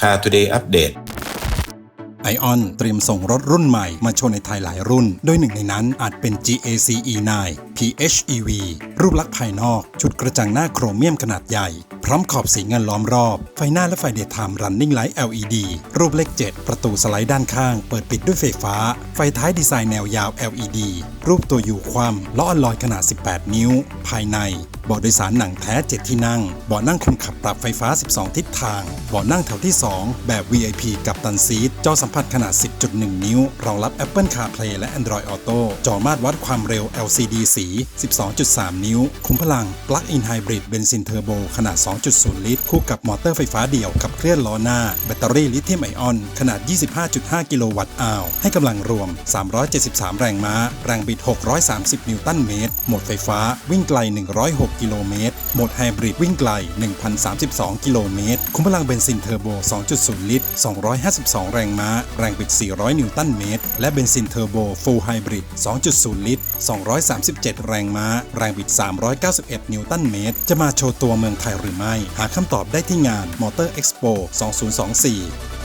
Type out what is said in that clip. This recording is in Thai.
Car Today อัปเดตไอออนเตรียมส่งรถรุ่นใหม่มาโชว์ในไทยหลายรุ่น โดยหนึ่งในนั้นอาจเป็น GAC E9 PHEV รูปลักษณ์ภายนอก ชุดกระจังหน้าโครเมียมขนาดใหญ่ พร้อมขอบสีเงินล้อมรอบ ไฟหน้าและไฟเดย์ไทม์ running light LED รูปเลข 7 ประตูสไลด์ด้านข้าง เปิดปิดด้วยไฟฟ้า ไฟท้ายดีไซน์แนวยาว LED รูปตัวอยู่คว่ำล้ออลลอยขนาด 18 นิ้ว ภายในเบาะโดยสารหนังแท้ 7 ที่นั่งเบาะนั่งคนขับปรับไฟฟ้า 12 ทิศทางเบาะนั่งแถวที่ 2 แบบ VIP กับตันซีทจอสัมผัสขนาด 10.1 นิ้ว รองรับ Apple CarPlay และ Android Auto จอมาตรวัดความเร็ว LCD สี 12.3 นิ้วคุ้มพลัง Plug-in Hybrid เบนซินเทอร์โบ ขนาด 2.0 ลิตร คู่กับมอเตอร์ไฟฟ้าเดี่ยวขับเคลื่อนล้อหน้า แบตเตอรี่ลิเธียมไอออน ขนาด 25.5 กิโลวัตต์อาวให้กำลังรวม 373 แรงม้า แรงบิด 630 นิวตันเมตร โหมดไฟฟ้าวิ่งไกล 106 กิโลเมตร โหมดไฮบริดวิ่งไกล 1,032 กิโลเมตร คุ้มพลังเบนซินเทอร์โบ 2.0 ลิตร 252 แรงม้า แรงบิด 400 นิวตันเมตร และเบนซินเทอร์โบฟูลไฮบริด 2.0 ลิตร 237 แรงม้า แรงบิด391 นิวตันเมตร จะมาโชว์ตัวเมืองไทยหรือไม่ หาคำตอบได้ที่งาน Motor Expo 2024